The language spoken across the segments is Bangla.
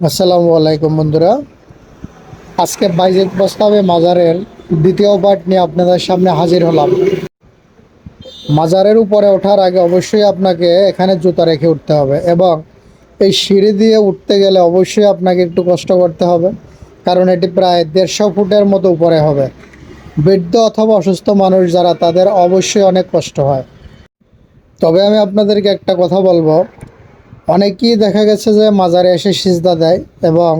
আসসালামু আলাইকুম বন্ধুরা। আজকে বাইজেদ প্রস্তাবে মাজারের দ্বিতীয় পার্ট নিয়ে আপনাদের সামনে হাজির হলাম। মাজারের উপরে ওঠার আগে অবশ্যই আপনাকে এখানে জুতা রেখে উঠতে হবে এবং এই সিঁড়ি দিয়ে উঠতে গেলে অবশ্যই আপনাকে একটু কষ্ট করতে হবে, কারণ এটি প্রায় দেড়শো ফুটের মতো উপরে হবে। বৃদ্ধ অথবা অসুস্থ মানুষ যারা, তাদের অবশ্যই অনেক কষ্ট হয়। তবে আমি আপনাদেরকে একটা কথা বলব অনেকেই দেখা গেছে যে মাজারে এসে সিজদা দেয় এবং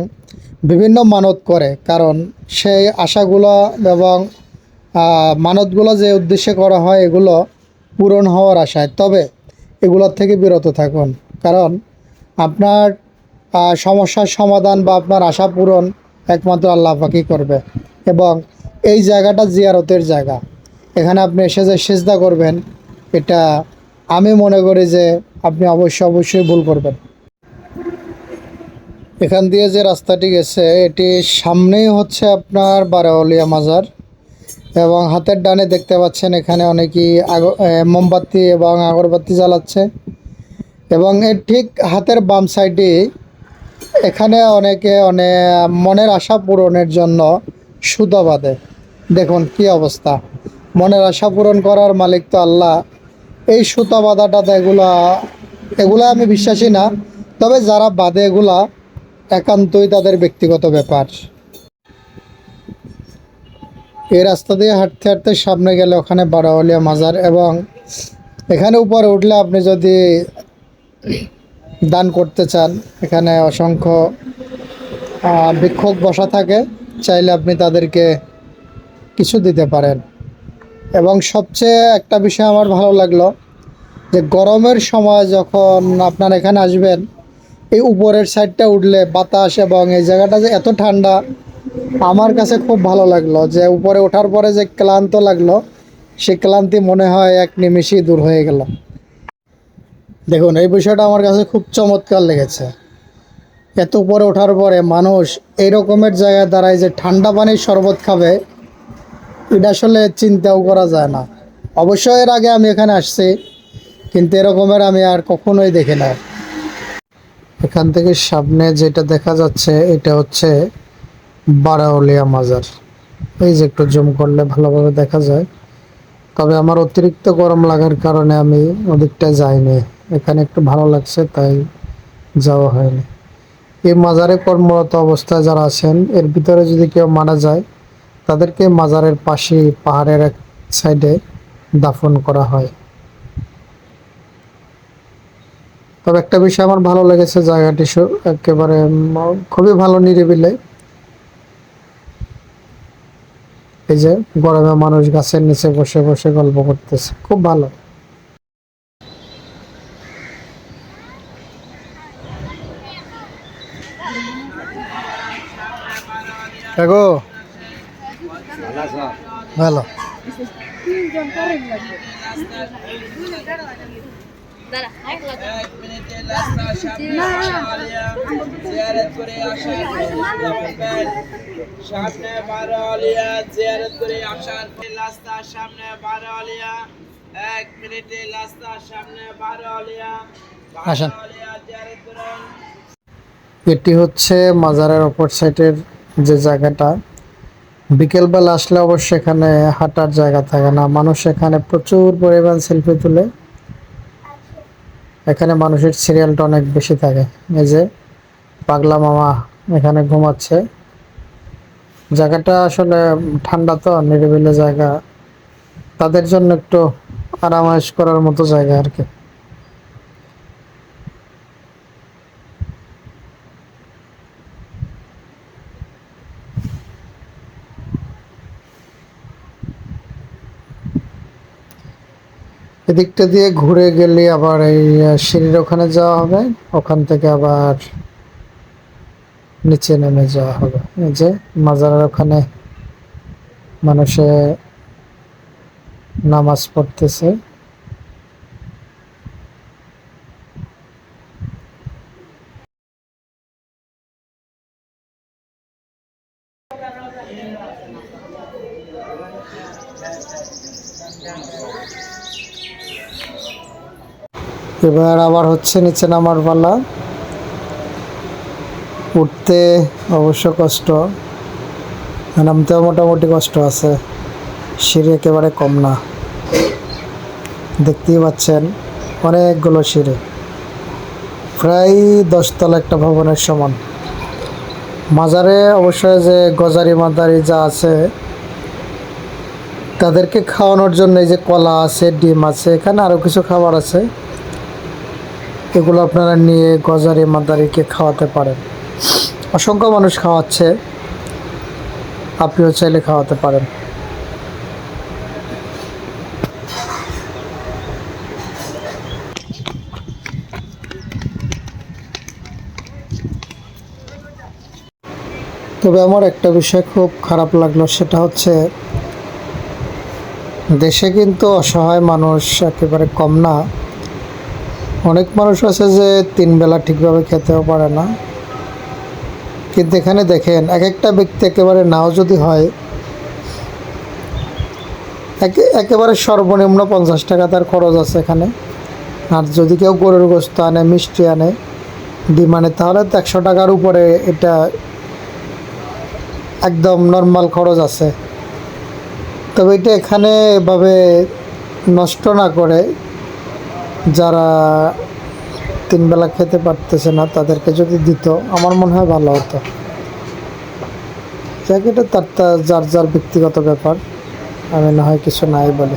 বিভিন্ন মানত করে, কারণ সেই আশাগুলো এবং মানতগুলো যে উদ্দেশ্যে করা হয় এগুলো পূরণ হওয়ার আশায়। তবে এগুলোর থেকে বিরত থাকুন, কারণ আপনার সমস্যার সমাধান বা আপনার আশা পূরণ একমাত্র আল্লাহ পাকি করবে এবং এই জায়গাটা জিয়ারতের জায়গা। এখানে আপনি এসে যে সিজদা করবেন, এটা আমি মনে করি যে আপনি অবশ্যই অবশ্যই ভুল করবেন। এখান দিয়ে যে রাস্তাটি গেছে, এটি সামনেই হচ্ছে আপনার বারাউলিয়া মাজার এবং হাতের ডানে দেখতে পাচ্ছেন এখানে অনেকেই আগ মোমবাতি এবং আগরবাতি জ্বালাচ্ছে এবং এর ঠিক হাতের বাম সাইডে এখানে অনেকে অনেক মনের আশা পূরণের জন্য সুতা বাঁধে। দেখুন কি অবস্থা। মনের আশা পূরণ করার মালিক তো আল্লাহ। এই সুতা বাঁধাটাতে এগুলা এগুলা আমি বিশ্বাসী না, তবে যারা বাদে এগুলা, একান্তই তাদের ব্যক্তিগত ব্যাপার। এই রাস্তা দিয়ে হাঁটতে হাঁটতে সামনে গেলে ওখানে বারাওয়ালিয়া মাজার এবং এখানে উপরে উঠলে আপনি যদি দান করতে চান, এখানে অসংখ্য ভিক্ষুক বসা থাকে, চাইলে আপনি তাদেরকে কিছু দিতে পারেন। এবং সবচেয়ে একটা বিষয় আমার ভালো লাগল যে গরমের সময় যখন আপনার এখানে আসবেন, এই উপরের সাইডটা উঠলে বাতাস এবং এই জায়গাটা যে এত ঠান্ডা, আমার কাছে খুব ভালো লাগল যে উপরে ওঠার পরে যে ক্লান্ত লাগল, সেই ক্লান্তি মনে হয় এক নিমিষেই দূর হয়ে গেল। দেখুন, এই বিষয়টা আমার কাছে খুব চমৎকার লেগেছে। এত উপরে ওঠার পরে মানুষ এই রকমের জায়গায় দাঁড়ায় যে ঠান্ডা পানির শরবত খাবে, এটা আসলে চিন্তাও করা যায় না। অবশ্যই এর আগে আমি এখানে আসছি। কিন্তু এরকমের আমি আর কখনোই দেখি না। এখান থেকে সামনে যেটা দেখা যাচ্ছে, এটা হচ্ছে বারাউলিয়া মাজার। এই যে একটু জুম করলে ভালোভাবে দেখা যায়। তবে আমার অতিরিক্ত গরম লাগার কারণে আমি ওদিকটা যাইনি। এখানে একটু ভালো লাগছে, তাই যাওয়া হয়নি। এই মাজারে কর্মরত অবস্থায় যারা আছেন, এর ভিতরে যদি কেউ মারা যায়, তাদেরকে মাজারের পাশে পাহাড়ের এক সাইডে দাফন করা হয়। তবে একটা বিষয় আমার ভালো লেগেছে জায়গাটি একেবারে খুবই ভালো নিরিবিলে। এই যে গরমে মানুষ গাছের নিচে বসে বসে গল্প করতেছে, খুব ভালো। কাকু ভালো। সামনে বারো আলিয়া জিয়ারত করে আসার রাস্তার সামনে বারো আলিয়া। এক মিনিটে রাস্তার সামনে বারো আলিয়া। আসেন। এটি হচ্ছে মাজারের অপর সাইডের যে জায়গাটা। বিকেলবেলা আসলে অবশ্যই এখানে হাঁটার জায়গা থাকে না। মানুষ এখানে প্রচুর পরিমাণ সেলফি তুলে। এখানে মানুষের সিরিয়ালটা অনেক বেশি থাকে। এই যে পাগলা মামা এখানে ঘুমাচ্ছে। জায়গাটা আসলে ঠান্ডা তো, নিরিবিলি জায়গা। তাদের জন্য একটু আরামায়েশ করার মতো জায়গা আর কি। এদিকটা দিয়ে ঘুরে গেলে আবার এই সিঁড়ির ওখানে যাওয়া হবে। ওখান থেকে আবার নিচে নেমে যাওয়া হবে। এই যে মাজারের ওখানে মানুষে নামাজ পড়তেছে। এবার আবার হচ্ছে নিচে নামার পালা। উঠতে অবশ্য কষ্ট। নামতেও মোটামুটি কষ্ট আছে। সিঁড়ি একেবারে কম না। দেখতেই পাচ্ছেন অনেকগুলো সিঁড়ি। প্রায় দশতলা একটা ভবনের সমান। মাজারে অবশ্যই যে গজারি মাদারি যা আছে তাদেরকে খাওয়ানোর জন্য এই যে কলা আছে, ডিম আছে, এখানে আরও কিছু খাবার আছে। এগুলো আপনারা নিয়ে গজারি মাদারিকে খাওয়াতে পারেন। অসংখ্য মানুষ খাওয়াচ্ছে, আপনিও চাইলে খাওয়াতে পারেন। তবে আমার একটা বিষয় খুব খারাপ লাগল, সেটা হচ্ছে দেশে কিন্তু অসহায় মানুষ একেবারে কম না। অনেক মানুষ আছে যে তিন বেলা ঠিকভাবে খেতেও পারে না। কিন্তু এখানে দেখেন এক একটা ব্যক্তি একেবারে নাও যদি হয়, একে একেবারে সর্বনিম্ন পঞ্চাশ টাকা তার খরচ আছে এখানে। আর যদি কেউ গরুর গোস্ত আনে, মিষ্টি আনে, ডিম আনে, তাহলে তো একশো টাকার উপরে এটা একদম নর্মাল খরচ আছে। তবে এটা এখানে এভাবে নষ্ট না করে যারা তিন বেলা খেতে পারতেছে না, তাদেরকে যদি দিত, আমার মনে হয় ভালো হতো। এটা তার তার যার যার ব্যক্তিগত ব্যাপার, আমি না হয় কিছু নাই বলে।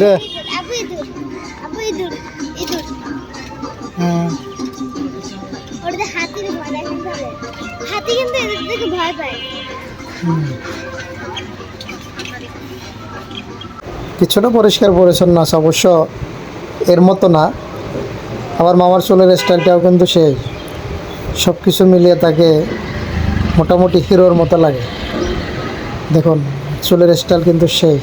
রে আপু ইঁদুর আপু ইঁদুর ইঁদুর হ্যাঁ। ওটাতে হাতির ভয় লাগে হাতি কিন্তু এদের থেকে ভয় পায়। কিছুটা পরিষ্কার পরিচ্ছন্ন আছে, অবশ্য এর মতো না। আমার মামার চুলের স্টাইলটাও কিন্তু সেই। সব কিছু মিলিয়ে তাকে মোটামুটি হিরোর মতো লাগে। দেখুন, চুলের স্টাইল কিন্তু সেই।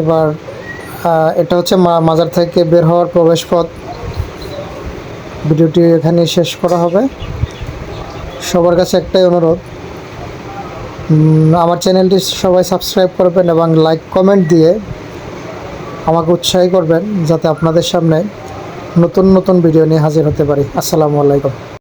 এবার এটা হচ্ছে মাজার থেকে বের হওয়ার প্রবেশ পথ ভিডিওটি এখানে শেষ করা হবে। সবার কাছে একটাই অনুরোধ আমার চ্যানেলটি সবাই সাবস্ক্রাইব করবেন এবং লাইক, কমেন্ট দিয়ে আমাকে উৎসাহী করবেন যাতে আপনাদের সামনে নতুন নতুন ভিডিও নিয়ে হাজির হতে পারি। আসসালামু আলাইকুম।